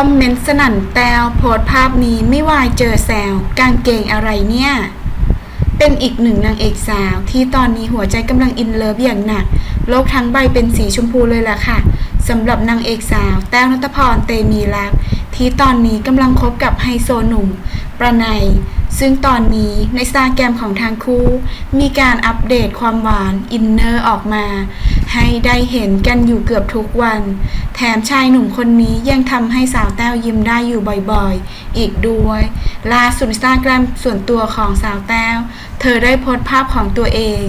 อมเมนต์สนั่นแตวโพสภาพนี้ไม่วายเจอแซวกางเกงอะไรเนี่ย เป็นอีกหนึ่งนางเอกสาวที่ตอนนี้หัวใจกำลังอินเลิฟอย่างหนัก โลกทั้งใบเป็นสีชมพูเลยล่ะค่ะสำหรับนางเอกสาว แต้วนัทพรเตมีรัก ที่ตอนนี้กำลังคบกับไฮโซหนุ่ม ประไนยซึ่งตอนนี้ในสตาแกรมของทางคู่ มีการอัปเดตความหวาน อินเนอร์ออกมา ให้ได้เห็นกันอยู่เกือบทุกวัน แถมชายหนุ่มคนนี้ยังทำให้สาวแต้วยิ้มได้อยู่บ่อยๆ อีกด้วย ล่าสุดสตาแกรมส่วนตัวของสาวแต้ว เธอได้โพสต์ภาพของตัวเอง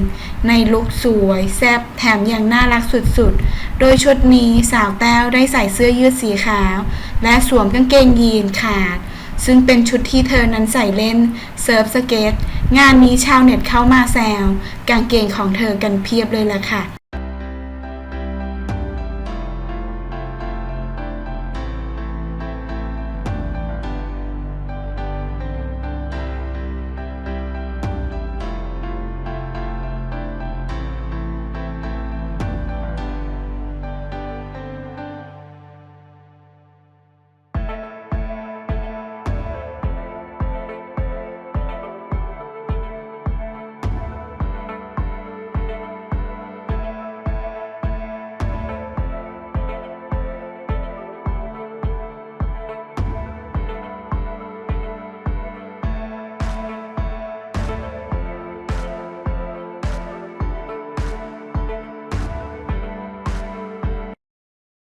ในลุคสวยแซ่บแถมยังน่ารักสุดๆ โดยชุดนี้สาวแต้วได้ใส่เสื้อยืดสีขาว และสวมกางเกงยีนขาดซึ่งเป็นชุดที่เธอนั้นใส่เล่นเซิร์ฟสเก็ตงานนี้ชาวเน็ตเข้ามาแซวกางเกงของเธอกันเพียบเลยล่ะค่ะ